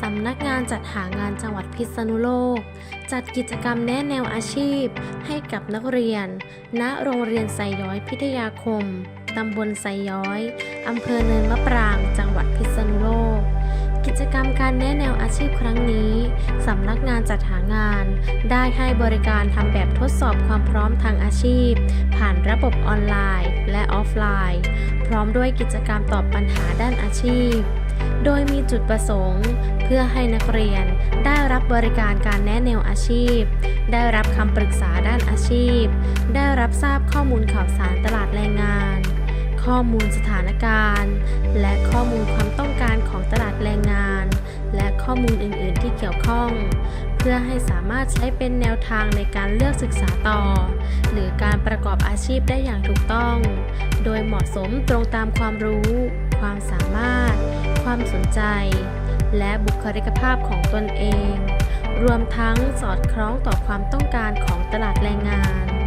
สำนักงานจัดหางานจังหวัดพิษณุโลก จัดกิจกรรมแนะแนวอาชีพ ให้กับนักเรียน ณ โรงเรียนไซย้อยพิทยาคม ตำบลไซย้อย อำเภอเนินมะปราง จังหวัดพิษณุโลก กิจกรรมการแนะแนวอาชีพครั้งนี้ สำนักงานจัดหางาน ได้ให้บริการทำแบบทดสอบความพร้อมทางอาชีพ ผ่านระบบออนไลน์ และออฟไลน์ พร้อมด้วยกิจกรรมตอบปัญหาด้านอาชีพ โดยมีจุดประสงค์ เพื่อให้นักเรียนได้รับบริการการแนะแนวอาชีพ ได้รับคำปรึกษาด้านอาชีพ ได้รับทราบข้อมูลข่าวสารตลาดแรงงาน ข้อมูลสถานการณ์ และข้อมูลความต้องการของตลาดแรงงาน และข้อมูลอื่น ๆ ที่เกี่ยวข้อง เพื่อให้สามารถใช้เป็นแนวทางในการเลือกศึกษาต่อ หรือการประกอบอาชีพได้อย่างถูกต้อง โดยเหมาะสมตรงตามความรู้ ความสามารถ ความสนใจ และบุคลิกภาพของตนเอง รวมทั้งสอดคล้องต่อความต้องการของตลาดแรงงาน